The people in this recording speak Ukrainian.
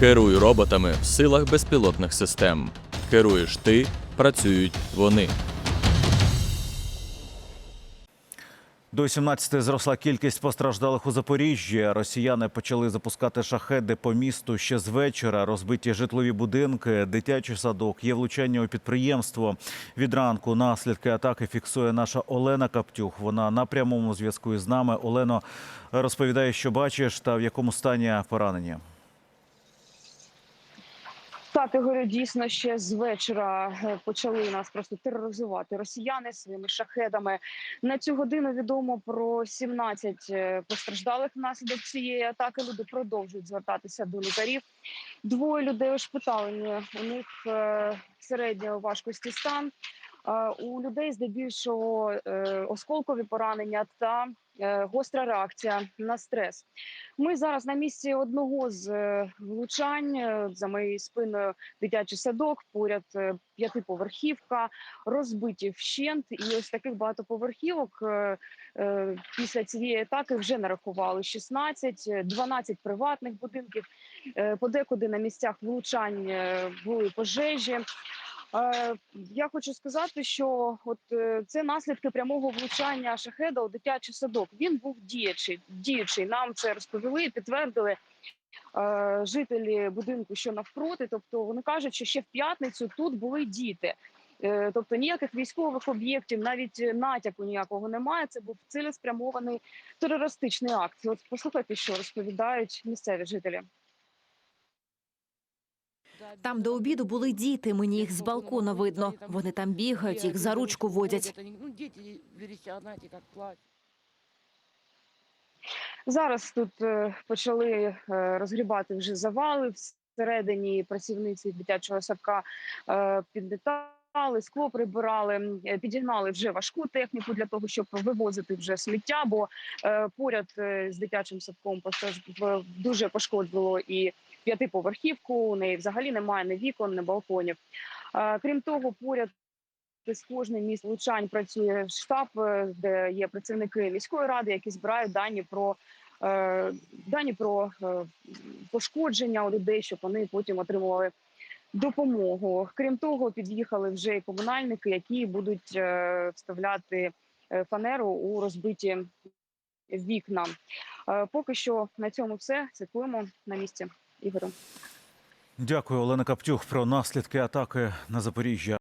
Керуй роботами в силах безпілотних систем. Керуєш ти, працюють вони. До 17 зросла кількість постраждалих у Запоріжжі. Росіяни почали запускати шахеди по місту ще з вечора. Розбиті житлові будинки, дитячий садок, є влучання у підприємство. Від ранку наслідки атаки фіксує наша Олена Каптюх. Вона на прямому зв'язку із нами. Олено розповідає, що бачиш та в якому стані поранені. Я говорю, дійсно ще з вечора е, почали нас просто тероризувати росіяни своїми шахедами. На цю годину відомо про 17 е, постраждалих внаслідок цієї атаки. Люди продовжують звертатися до лікарів. Двоє людей ошпиталені. У них е, середньої важкості стан. У людей здебільшого е, осколкові поранення та е, гостра реакція на стрес. Ми зараз на місці одного з е, влучань за моєю спиною дитячий садок, поряд п'ятиповерхівка, розбиті вщент. І ось таких багатоповерхівок після цієї атаки вже нарахували 16, е, 12 приватних будинків. Подекуди на місцях влучань були пожежі. Е, Я хочу сказати, що от е, це наслідки прямого влучання шахеда у дитячий садок. Він був діячий. Діючий. Нам це розповіли і підтвердили е, жителі будинку, що навпроти. Тобто вони кажуть, що ще в п'ятницю тут були діти. Тобто ніяких військових об'єктів, навіть натяку ніякого немає. Це був цілеспрямований терористичний акт. От послухайте, що розповідають місцеві жителі. Там до обіду були діти. Мені їх з балкона видно. Вони там бігають, їх за ручку водять. Зараз тут е, почали е, розгрібати вже завали всередині. Працівниці дитячого садка е, підлітали, скло прибирали, е, підігнали вже важку техніку для того, щоб вивозити вже сміття. Бо е, поряд е, з дитячим садком дуже пошкодило і п'ятиповерхівку. У неї взагалі немає ні вікон, ні балконів. Крім того, поряд. З кожним міст влучань працює штаб, де є працівники міської ради, які збирають дані про дані про пошкодження у людей, щоб вони потім отримували допомогу. Крім того, під'їхали вже і комунальники, які будуть е, вставляти е, фанеру у розбиті вікна. Е, Поки що на цьому все. Слідкуємо на місці. Ігорю. Дякую, Олена Каптюх, про наслідки атаки на Запоріжжя.